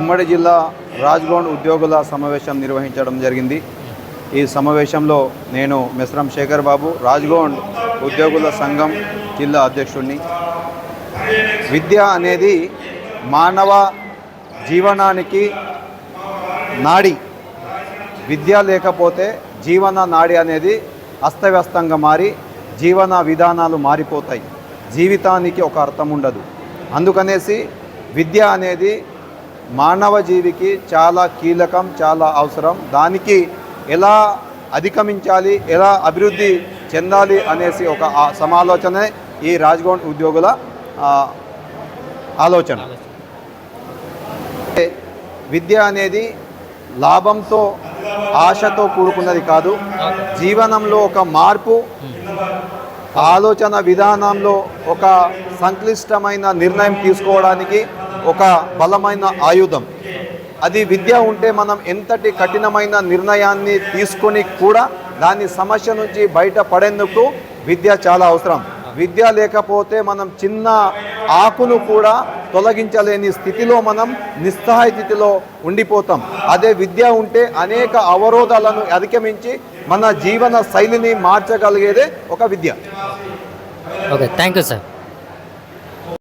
ఉమ్మడి జిల్లా రాజ్గౌండ్ ఉద్యోగుల సమావేశం నిర్వహించడం జరిగింది. ఈ సమావేశంలో నేను మిశ్రం శేఖర్ బాబు రాజ్గౌండ్ ఉద్యోగుల సంఘం జిల్లా అధ్యక్షుడిని విద్య అనేది మానవ జీవనానికి నాడి. విద్య లేకపోతే జీవన నాడి అనేది అస్తవ్యస్తంగా మారి జీవన విధానాలు మారిపోతాయి. జీవితానికి ఒక అర్థం ఉండదు. అందుకనేసి విద్య అనేది మానవ జీవికి చాలా కీలకం చాలా అవసరం. దానికి ఎలా అధిగమించాలి ఎలా అభివృద్ధి చెందాలి అనేసి ఒక సమాలోచనే ఈ రాజ్గౌండ్ ఉద్యోగుల ఆలోచన. విద్య అనేది లాభంతో ఆశతో కూడుకున్నది కాదు. జీవనంలో ఒక మార్పు ఆలోచన విధానంలో ఒక సంక్లిష్టమైన నిర్ణయం తీసుకోవడానికి ఒక బలమైన ఆయుధం. అది విద్య ఉంటే మనం ఎంతటి కఠినమైన నిర్ణయాన్ని తీసుకొని కూడా దాని సమస్య నుంచి బయటపడేందుకు విద్య చాలా అవసరం. విద్య లేకపోతే మనం చిన్న ఆకును కూడా తొలగించలేని స్థితిలో మనం నిస్సహాయ స్థితిలో ఉండిపోతాం. అదే విద్య ఉంటే అనేక అవరోధాలను అధిగమించి మన జీవన శైలిని మార్చగలిగేదే ఒక విద్య. Okay thank you sir.